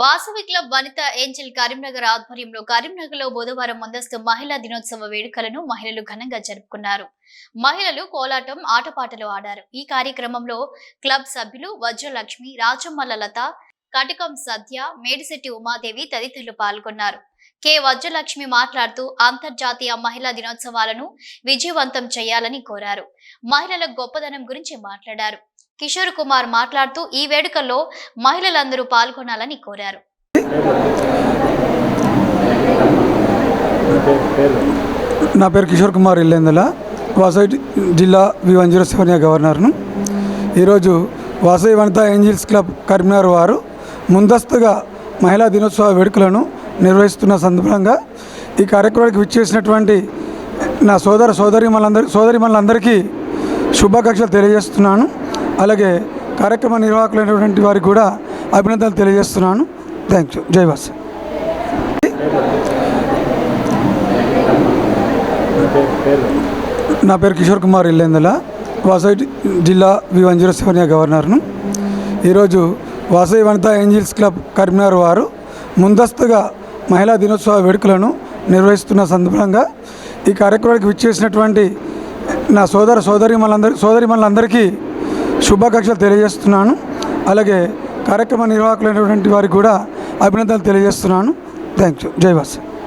Vasavi club Vanitha angel Karimnagar ఆధ్వర్యంలో కరీంనగర్లో బుధవారం ముందస్తు మహిళా దినోత్సవ వేడుకలను మహిళలు ఘనంగా జరుపుకున్నారు. మహిళలు కోలాటం ఆటపాటలు ఆడారు. ఈ కార్యక్రమంలో క్లబ్ సభ్యులు వజ్రలక్ష్మి రాజమ్మల లత కటకం సద్య మేడిశెట్టి ఉమాదేవి తదితరులు పాల్గొన్నారు. కె వజ్రలక్ష్మి మాట్లాడుతూ అంతర్జాతీయ మహిళా దినోత్సవాలను విజయవంతం చేయాలని కోరారు. మహిళల గొప్పదనం గురించి మాట్లాడారు. కిషోర్ కుమార్ మాట్లాడుతూ ఈ వేడుకల్లో మహిళలందరూ పాల్గొనాలని కోరారు. నా పేరు కిషోర్ కుమార్ ఇల్లేందల. వాసవి జిల్లా వి వన్ జీరో సెవెన్ గవర్నర్ను. ఈరోజు వాసవి వనిత ఏంజిల్స్ క్లబ్ కరీంనగర్ వారు ముందస్తుగా మహిళా దినోత్సవ వేడుకలను నిర్వహిస్తున్న సందర్భంగా ఈ కార్యక్రమానికి విచ్చేసినటువంటి నా సోదర సోదరి మనందరి సోదరి మనందరికీ శుభాకాంక్షలు తెలియజేస్తున్నాను. అలాగే కార్యక్రమ నిర్వాహకులైనటువంటి వారికి కూడా అభినందనలు తెలియజేస్తున్నాను. థ్యాంక్ యూ జైవాస్ నా పేరు కిషోర్ కుమార్ ఇల్లేందల. వాసవి జిల్లా వి వన్ జీరో సెవెన్ గవర్నర్ను. ఈరోజు వాసవి వనిత ఏంజిల్స్ క్లబ్ కరీంనగర్ వారు ముందస్తుగా మహిళా దినోత్సవ వేడుకలను నిర్వహిస్తున్న సందర్భంగా ఈ కార్యక్రమానికి విచ్చేసినటువంటి నా సోదర సోదరి మనందరి సోదరి మనందరికీ శుభాకాంక్షలు తెలియజేస్తున్నాను. అలాగే కార్యక్రమ నిర్వాహకులైనటువంటి వారికి కూడా అభినందనలు తెలియజేస్తున్నాను. థ్యాంక్ యూ జై వాసు.